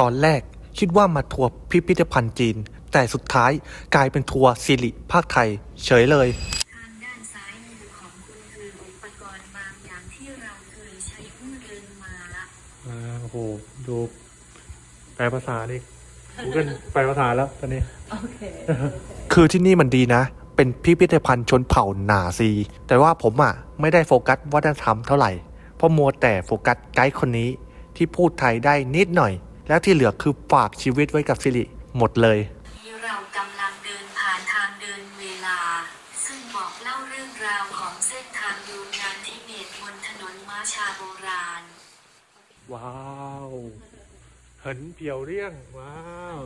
ตอนแรกคิดว่ามาทัวร์พิพิธภัณฑ์จีน แต่สุดท้ายกลายเป็นทัวร์สิริภาคไทย เฉยเลย ทางด้านซ้ายของคุณคืออุปกรณ์บางอย่างที่เราเคยใช้เมื่อเดินมาละอ่โอ้โห ดู แปลภาษาดิกูเกินแปลภาษาแล้วตอนนี้โอเคือที่นี่มันดีนะ เป็นพิพิธภัณฑ์ชนเผ่าหนาซี แต่ว่าผมอะ ไม่ได้โฟกัสวัฒนธรรมเท่าไหร่ เพราะมัวแต่โฟกัสไกด์คนนี้ที่พูดไทยได้นิดหน่อย แล้วที่เหลือคือฝากชีวิตไว้กับสิริหมดเลยนี้เรากำลังเดินผ่านทางเดินเวลา ซึ่งบอกเล่าเรื่องราวของเส้นทางยูนานทิเบตบนถนนม้าชาโบราณ ว้าวเหินเพียวเรี่ยง ว้าว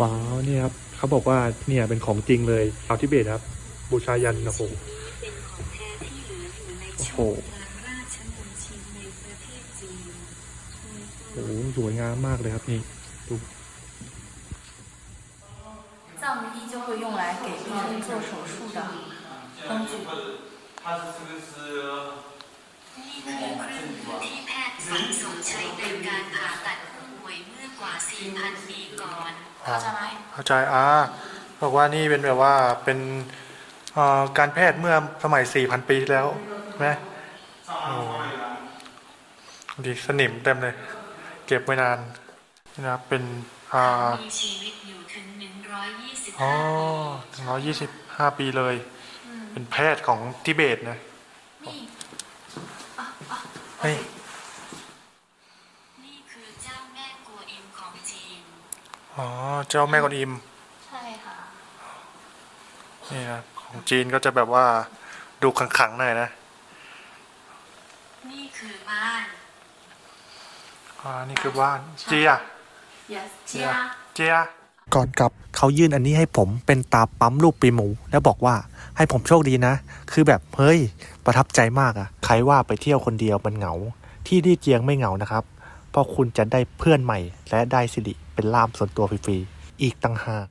ว้าว เนี่ยครับ เขาบอกว่า เนี่ยเป็นของจริงเลยชาวทิเบตครับ บูชายันโอ้โห เป็นของแท้ที่เหลืออยู่ใน โอ้ ช่ โห วงกลางราชมณฑินในประเทศจีน โอ้โห สวยงามมากเลยครับนี่ ดู 藏医就会用来给病人做手术的工具。它是这个是 นี่คือเครื่องมือที่แพทย์ฝังสมใช้ในการผ่าตัดผู้ป่ว ยเมื่อกว่า 4,000 ปีก่อน เข้าใจไหมเข้าใจอ่าบอกว่านี่เป็นแบบว่าเป็นเอ่อการแพทย์เมื่อสมัย 4,000 ปีที่แล้วใช่ไหมโอ้ดีสนิมเต็มเลย เก็บไว้นานนี่นะครับเป็นอ่ามีชีวิตอยู่ถึงอ๋อ125ปีถึงร้อยยี่สิบห้าปีเลย เป็นแพทย์ของทิเบตนะนี่เฮ้ยนี่คือเจ้าแม่กัวอิมของจีน อ๋อ เจ้าแม่กวนอิม ใช่ค่ะ นี่นะของจีนก็จะแบบว่าดูขลังๆหน่อยนะ นี่คือบ้าน อ่า นี่คือบ้าน เจีย yes เจียจ้าเจีย ก่อนกลับเขายื่นอันนี้ให้ผมเป็นตาปั๊มรูปปีหมู แล้วบอกว่าให้ผมโชคดีนะ คือแบบเฮ้ย ประทับใจมากอะใครว่าไปเที่ยวคนเดียวมันเหงา ที่ดีเจียงไม่เหงานะครับ เพราะคุณจะได้เพื่อนใหม่และได้สิริเป็นล่ามส่วนตัวฟรีๆอีกต่างหาก